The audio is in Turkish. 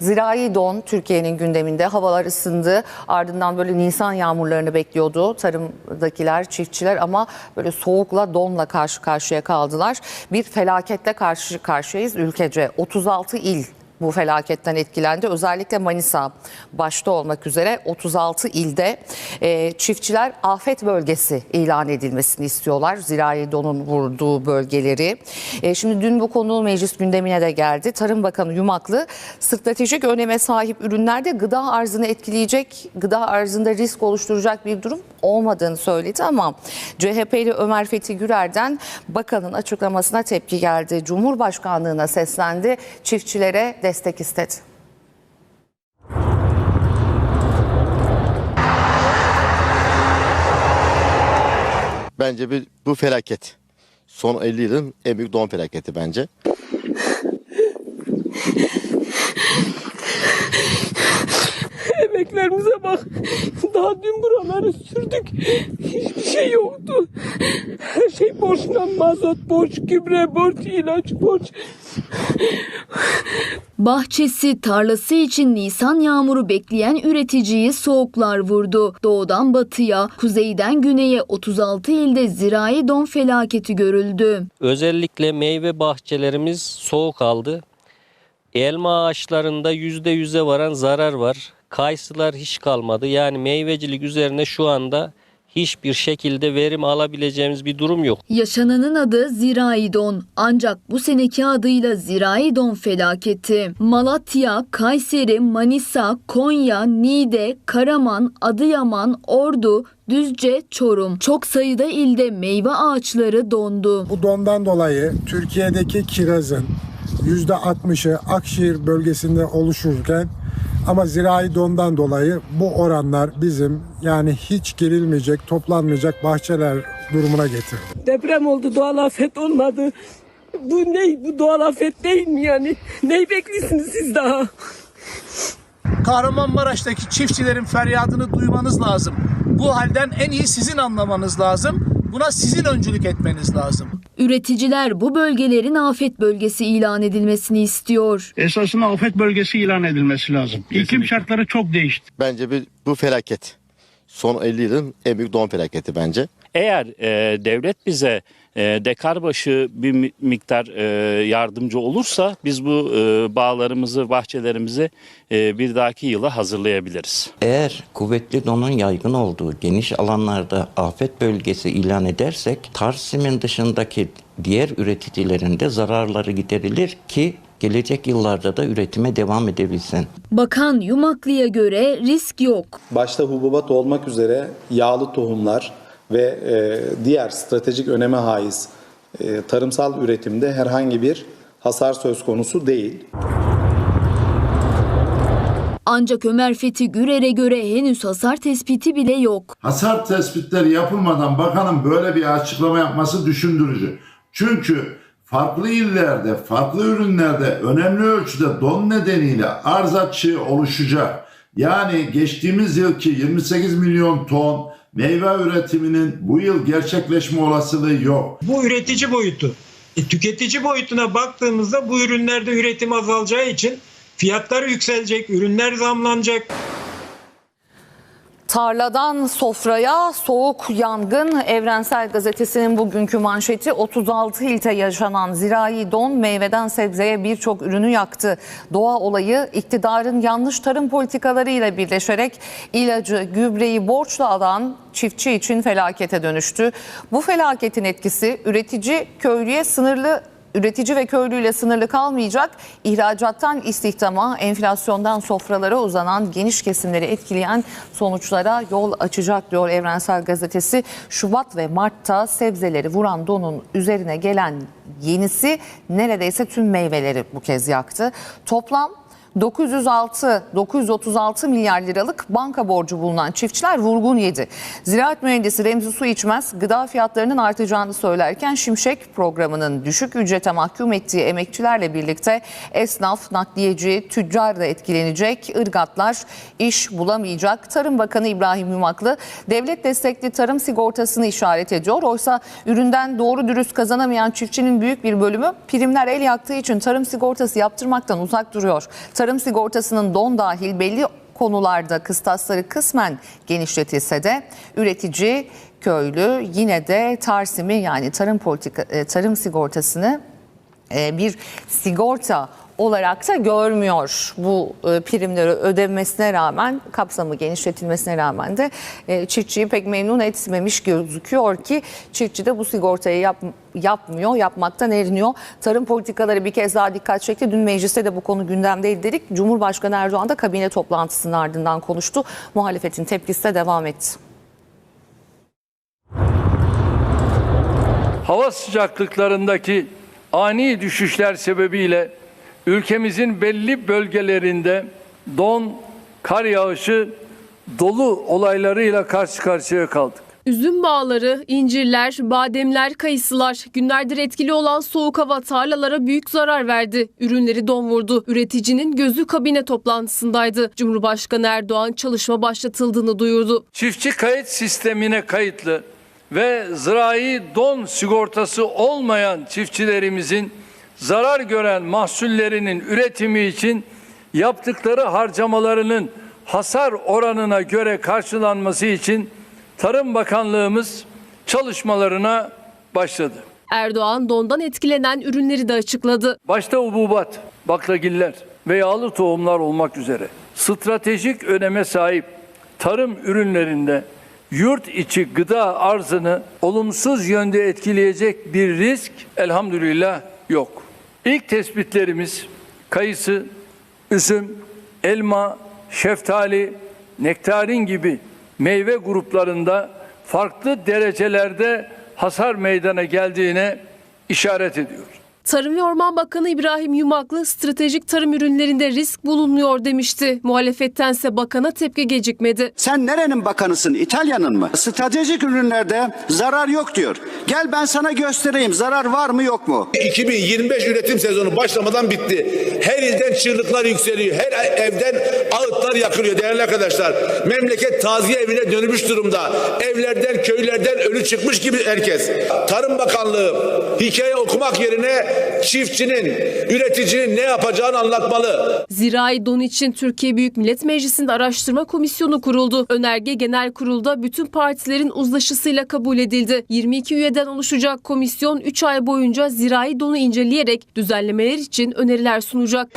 Zirai don Türkiye'nin gündeminde havalar ısındı. Ardından böyle Nisan yağmurlarını bekliyordu tarımdakiler, çiftçiler ama böyle soğukla donla karşı karşıya kaldılar. Bir felaketle karşı karşıyayız ülkece. 36 il bu felaketten etkilendi. Özellikle Manisa başta olmak üzere 36 ilde e, çiftçiler afet bölgesi ilan edilmesini istiyorlar. Zirai donun vurduğu bölgeleri. E, şimdi dün bu konu meclis gündemine de geldi. Tarım Bakanı Yumaklı stratejik öneme sahip ürünlerde gıda arzını etkileyecek, gıda arzında risk oluşturacak bir durum olmadığını söyledi ama CHP'li Ömer Fethi Gürer'den bakanın açıklamasına tepki geldi. Cumhurbaşkanlığına seslendi, çiftçilere destek istedi. Bence bir, bu felaket. Son 50 yılın en büyük don felaketi bence. Emeklerimize bak. Daha dün buraları sürdük. Hiçbir şey yoktu. Her şey borçtan mazot borç, gübre borç, ilaç borç. Bahçesi, tarlası için Nisan yağmuru bekleyen üreticiyi soğuklar vurdu. Doğudan batıya, kuzeyden güneye 36 ilde zirai don felaketi görüldü. Özellikle meyve bahçelerimiz soğuk aldı. Elma ağaçlarında yüzde yüze varan zarar var. Kayısılar hiç kalmadı. Yani meyvecilik üzerine şu anda hiçbir şekilde verim alabileceğimiz bir durum yok. Yaşananın adı zirai don. Ancak bu seneki adıyla zirai don felaketi. Malatya, Kayseri, Manisa, Konya, Niğde, Karaman, Adıyaman, Ordu, Düzce, Çorum. Çok sayıda ilde meyve ağaçları dondu. Bu dondan dolayı Türkiye'deki kirazın %60'ı Akşehir bölgesinde oluşurken ama zirai dondan dolayı bu oranlar bizim yani hiç girilmeyecek, toplanmayacak bahçeler durumuna getirdi. Deprem oldu, doğal afet olmadı. Bu ne? Bu doğal afet değil mi yani? Neyi bekliyorsunuz siz daha? Kahramanmaraş'taki çiftçilerin feryadını duymanız lazım. Bu halden en iyi sizin anlamanız lazım. Buna sizin öncülük etmeniz lazım. Üreticiler bu bölgelerin afet bölgesi ilan edilmesini istiyor. esasında afet bölgesi ilan edilmesi lazım. İklim şartları çok değişti. Bence bir, bu felaket. Son 50 yılın en büyük don felaketi bence. Eğer e, devlet bize dekar başı bir mi- miktar e, yardımcı olursa biz bu e, bağlarımızı, bahçelerimizi e, bir dahaki yıla hazırlayabiliriz. Eğer kuvvetli donun yaygın olduğu geniş alanlarda afet bölgesi ilan edersek Tarsim'in dışındaki diğer üreticilerin de zararları giderilir ki gelecek yıllarda da üretime devam edebilsin. Bakan Yumaklı'ya göre risk yok. başta hububat olmak üzere yağlı tohumlar ve e, diğer stratejik öneme haiz e, tarımsal üretimde herhangi bir hasar söz konusu değil. Ancak Ömer Fethi Gürer'e göre henüz hasar tespiti bile yok. Hasar tespitleri yapılmadan bakanın böyle bir açıklama yapması düşündürücü. Çünkü farklı illerde, farklı ürünlerde önemli ölçüde don nedeniyle arz açığı oluşacak. Yani geçtiğimiz yılki 28 milyon ton meyve üretiminin bu yıl gerçekleşme olasılığı yok. Bu üretici boyutu. E, tüketici boyutuna baktığımızda bu ürünlerde üretim azalacağı için fiyatlar yükselecek, ürünler zamlanacak. Tarladan sofraya soğuk yangın Evrensel Gazetesi'nin bugünkü manşeti 36 ilde yaşanan zirai don meyveden sebzeye birçok ürünü yaktı. Doğa olayı iktidarın yanlış tarım politikalarıyla birleşerek ilacı, gübreyi borçla alan çiftçi için felakete dönüştü. Bu felaketin etkisi üretici köylüye sınırlı Üretici ve köylüyle sınırlı kalmayacak, ihracattan istihdama, enflasyondan sofralara uzanan geniş kesimleri etkileyen sonuçlara yol açacak diyor Evrensel Gazetesi. Şubat ve Mart'ta sebzeleri vuran donun üzerine gelen yenisi neredeyse tüm meyveleri bu kez yaktı. Toplam 906 936 milyar liralık banka borcu bulunan çiftçiler vurgun yedi. Ziraat mühendisi Remzi Su içmez gıda fiyatlarının artacağını söylerken Şimşek programının düşük ücrete mahkum ettiği emekçilerle birlikte esnaf, nakliyeci, tüccar da etkilenecek. Irgatlar iş bulamayacak. Tarım Bakanı İbrahim Yumaklı devlet destekli tarım sigortasını işaret ediyor. Oysa üründen doğru dürüst kazanamayan çiftçinin büyük bir bölümü primler el yaktığı için tarım sigortası yaptırmaktan uzak duruyor. Tarım sigortasının don dahil belli konularda kıstasları kısmen genişletilse de üretici, köylü yine de Tarsim'i yani tarım politika e, tarım sigortasını e, bir sigorta olarak da görmüyor. Bu e, primleri ödenmesine rağmen, kapsamı genişletilmesine rağmen de e, çiftçiyi pek memnun etmemiş gözüküyor ki çiftçi de bu sigortayı yap, yapmıyor, yapmaktan eriniyor. Tarım politikaları bir kez daha dikkat çekti. Dün mecliste de bu konu gündemdeydi dedik. Cumhurbaşkanı Erdoğan da kabine toplantısının ardından konuştu. Muhalefetin tepkisi de devam etti. hava sıcaklıklarındaki ani düşüşler sebebiyle ülkemizin belli bölgelerinde don, kar yağışı, dolu olaylarıyla karşı karşıya kaldık. Üzüm bağları, incirler, bademler, kayısılar günlerdir etkili olan soğuk hava tarlalara büyük zarar verdi. Ürünleri don vurdu. Üreticinin gözü kabine toplantısındaydı. Cumhurbaşkanı Erdoğan çalışma başlatıldığını duyurdu. Çiftçi kayıt sistemine kayıtlı ve zirai don sigortası olmayan çiftçilerimizin zarar gören mahsullerinin üretimi için yaptıkları harcamalarının hasar oranına göre karşılanması için Tarım Bakanlığımız çalışmalarına başladı. Erdoğan dondan etkilenen ürünleri de açıkladı. Başta ububat, baklagiller ve yağlı tohumlar olmak üzere stratejik öneme sahip tarım ürünlerinde yurt içi gıda arzını olumsuz yönde etkileyecek bir risk elhamdülillah yok. İlk tespitlerimiz kayısı, üzüm, elma, şeftali, nektarin gibi meyve gruplarında farklı derecelerde hasar meydana geldiğine işaret ediyor. Tarım ve Orman Bakanı İbrahim Yumaklı stratejik tarım ürünlerinde risk bulunmuyor demişti. Muhalefettense bakana tepki gecikmedi. Sen nerenin bakanısın? İtalya'nın mı? Stratejik ürünlerde zarar yok diyor. Gel ben sana göstereyim. Zarar var mı yok mu? 2025 üretim sezonu başlamadan bitti. Her ilden çığlıklar yükseliyor. Her evden ağıtlar yakılıyor değerli arkadaşlar. Memleket taziye evine dönmüş durumda. Evlerden, köylerden ölü çıkmış gibi herkes. Tarım Bakanlığı hikaye okumak yerine çiftçinin, üreticinin ne yapacağını anlatmalı. Zirai don için Türkiye Büyük Millet Meclisi'nde araştırma komisyonu kuruldu. Önerge genel kurulda bütün partilerin uzlaşısıyla kabul edildi. 22 üyeden oluşacak komisyon 3 ay boyunca zirai donu inceleyerek düzenlemeler için öneriler sunacak.